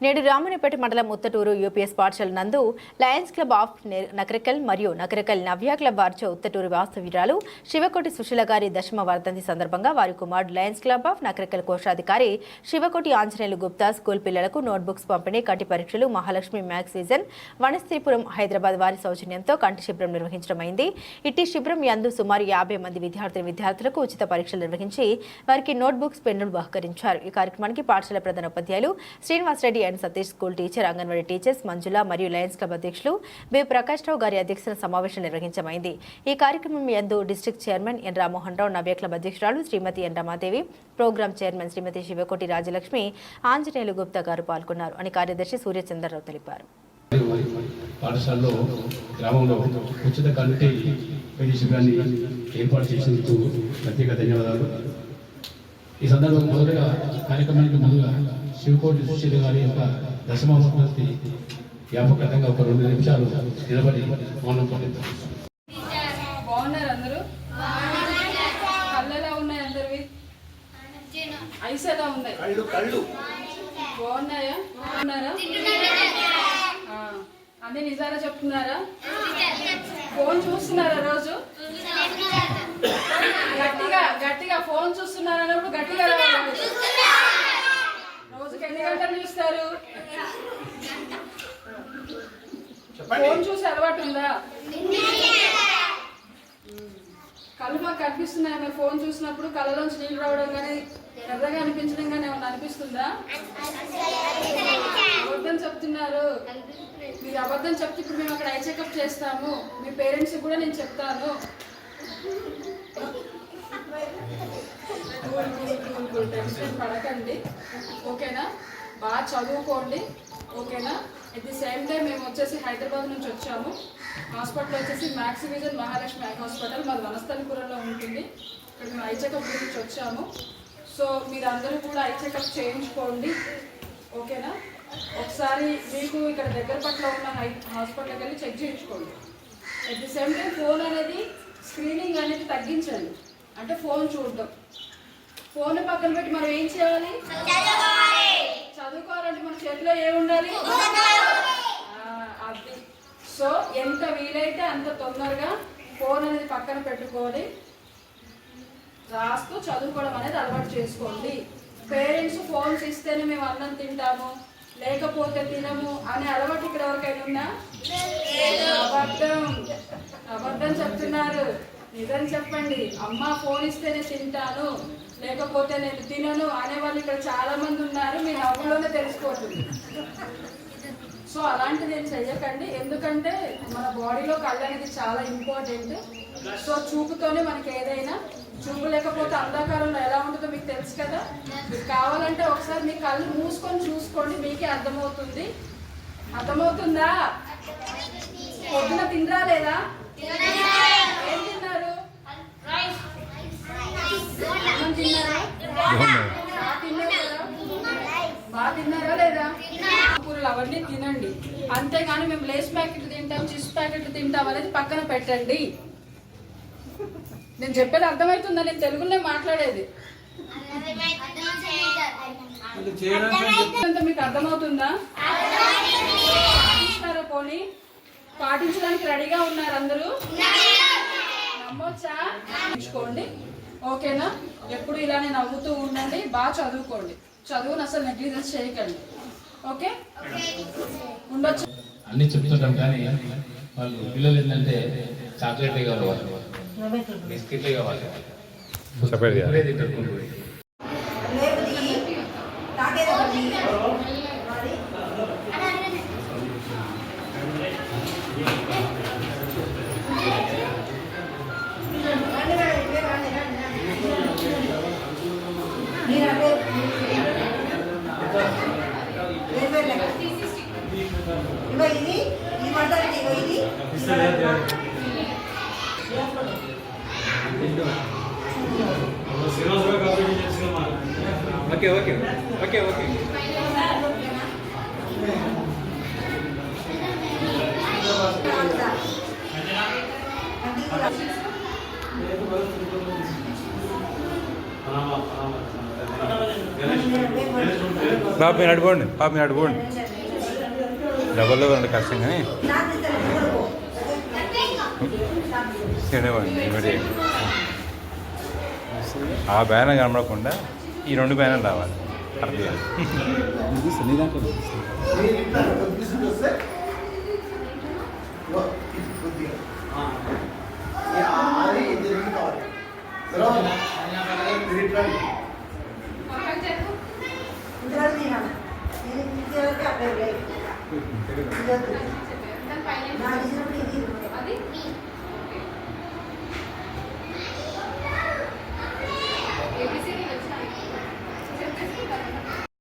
నేడు రామునిపేట మండలం ఉత్తటూరు యూపీఎస్ పాఠశాల నందు లయన్స్ క్లబ్ ఆఫ్ నె- నకరికల్ మరియు నకరికల్ నవ్య క్లబ్ వారిచే ఉత్తటూరు వాస్తవ్యురాలు శివకోటి సుశీల గారి దశమ వర్ధంతి సందర్భంగా వారి కుమారుడు లయన్స్ క్లబ్ ఆఫ్ నకరికల్ కోశాధికారి శివకోటి ఆంజనేయులు గుప్తా స్కూల్ పిల్లలకు నోట్బుక్స్ పంపిణీ కంటి పరీక్షలు మహాలక్ష్మి మ్యాథ్స్ సీజన్ వనస్థీపురం హైదరాబాద్ వారి సౌజన్యంతో కంటి శిబిరం నిర్వహించడమైంది ఇట్టి శిబిరం యందు సుమారు యాభై మంది విద్యార్థిని విద్యార్థులకు ఉచిత పరీక్షలు నిర్వహించి వారికి నోట్బుక్స్ పెన్నులు బహుకరించారు. ఈ కార్యక్రమానికి పాఠశాల ప్రధాన ఉపాధ్యాయులు Srinivasa Reddy and Satish school teacher anganwadi teachers Manjula మరియు లయన్స్ క్లబ్ అధ్యక్షులు బి. ప్రకాష్ రావు గారి అధ్యక్షతన సమావేశం నిర్వహించమైంది ఈ కార్యక్రమం ఎందు district chairman N. Rammohan Rao Navya club అధ్యక్షురాలు Shrimati N. Ramadevi programme chairman Shrimati Sivakoti Rajalakshmi Anjaneyulu Gupta garu పాల్గొన్నారు. అని కార్యదర్శి సూర్యచంద్రరావు తెలిపారు. పాఠశాలలో గ్రామంలో ఉచిత కంటి వైద్య శిబిరాన్ని ఏర్పాటు చేసినందుకు ప్రత్యేక ధన్యవాదాలు. ఈ సందర్భంగా మొదటగా కార్యక్రమానికి ముందుగా శివకోటి సుశీల గారి యొక్క దశమావర్తి జ్ఞాపకంగా ఒక రెండు నిమిషాలు నిలబడి మౌనం పొందుతాం బాగున్నారు అందరూ కళ్ళు ఎలా ఉన్నాయి అందరివి? ఐస్ ఎలా ఉన్నాయి? కళ్ళు కళ్ళు. బాగున్నాయా? బాగున్నారా? ఆ, అన్ని నిజాలా చెప్తున్నారా? ఫోన్ చూస్తున్నారా రోజు? గట్టిగా గట్టిగా ఫోన్ చూస్తున్నారా? అన్నప్పుడు గట్టిగా చూస్తారు ఫోన్ చూసి అలవాటు ఉందా కళ్ళు మాకు కనిపిస్తున్నాయి మీరు ఫోన్ చూసినప్పుడు కళ్ళలోంచి నీళ్ళు రావడం కానీ ఎర్రగా అనిపించడం కానీ ఏమన్నా అనిపిస్తుందా అబద్ధం చెప్తున్నారు మీరు అబద్ధం చెప్తే ఇప్పుడు మేము అక్కడ ఐ చెకప్ చేస్తాము మీ పేరెంట్స్ కూడా నేను చెప్తాను పడకండి ఓకేనా బాగా చదువుకోండి ఓకేనా? ఎట్ ది సేమ్ టైం మేము వచ్చేసి హైదరాబాద్ నుంచి వచ్చాము. హాస్పిటల్ వచ్చేసి max vision Mahalakshmi eye hospital మాది వనస్థలిపురంలో ఉంటుంది. ఇక్కడ మేము ఐ చెకప్ గురించి వచ్చాము. సో మీరందరూ కూడా ఐ చెకప్ చేయించుకోండి ఓకేనా? ఒకసారి మీకు ఇక్కడ దగ్గర పట్ల ఉన్న హై హాస్పిటల్కి వెళ్ళి చెక్ చేయించుకోండి. At the same time phone అనేది స్క్రీనింగ్ అనేది తగ్గించండి. అంటే ఫోన్ చూడడం. ఫోన్ పక్కన పెట్టి మనం ఏం చేయాలి? చదువుకోవాలంటే మన చేతిలో ఏముండాలి అది. సో ఎంత వీలైతే అంత తొందరగా ఫోన్ అనేది పక్కన పెట్టుకొని రాస్తూ చదువుకోవడం అనేది అలవాటు చేసుకోండి. పేరెంట్స్ ఫోన్స్ ఇస్తేనే మేము అన్నం తింటాము లేకపోతే తినము అనే అలవాటు ఇక్కడ ఎవరికైనా ఉందా? అబద్ధం. అబద్ధం చెప్తున్నారు. నిజం చెప్పండి. అమ్మ ఫోన్ ఇస్తేనే తింటాను. లేకపోతే నేను తినను అనే వాళ్ళు ఇక్కడ చాలా మంది ఉన్నారు. మీ నవ్వులోనే తెలిసిపోతుంది. సో అలాంటిది ఏం చెయ్యకండి. ఎందుకంటే మన బాడీలో కళ్ళు అనేది చాలా ఇంపార్టెంట్. సో చూపుతోనే మనకి ఏదైనా చూపు లేకపోతే అంధకారంలో ఎలా ఉంటుందో మీకు తెలుసు కదా. మీకు కావాలంటే ఒకసారి మీ కళ్ళు మూసుకొని చూసుకోండి మీకే అర్థమవుతుంది. అర్థమవుతుందా? పొద్దున తినరా లేదా ఏం తిన్నారు అన్నం తిన్నారా? బాగా తిన్నారు లేదా? కూరలు అవన్నీ తినండి. అంతేగాని మేము లేస్ ప్యాకెట్లు తింటాం చిప్స్ ప్యాకెట్లు తింటాం అనేది పక్కన పెట్టండి. నేను చెప్పేది అర్థమవుతుందా? నేను తెలుగులో మాట్లాడేది. అంత మీకు అర్థమవుతుందా? పాటిస్తారా పోనీ? పాటించడానికి రెడీగా ఉన్నారు అందరూ. నమ్మొచ్చా? ఓకేనా? ఎప్పుడు ఇలానే నవ్వుతూ ఉండండి బాగా చదువుకోండి. చదువుని అసలు నెగ్లిజెన్స్ చేయకండి. ఓకే? ఉండొచ్చు. అన్ని చెప్తుంటాం కానీ వాళ్ళు పిల్లలు ఏంటంటే చాక్లెట్లే కావాలి. వాళ్ళు బిస్కెట్లే కావాలి. చెప్పండి. ఓకే ఓకే ఓకే ఓకే పాప మీరు అడుకోండి పాప మీరు అడుకోండి డబల్ రెండు కష్టం కానీ. నాకు ఆ బ్యానర్ కనబడకుండా ఈ రెండు బ్యానర్ రావాలి అర్థం ఇంతవరకు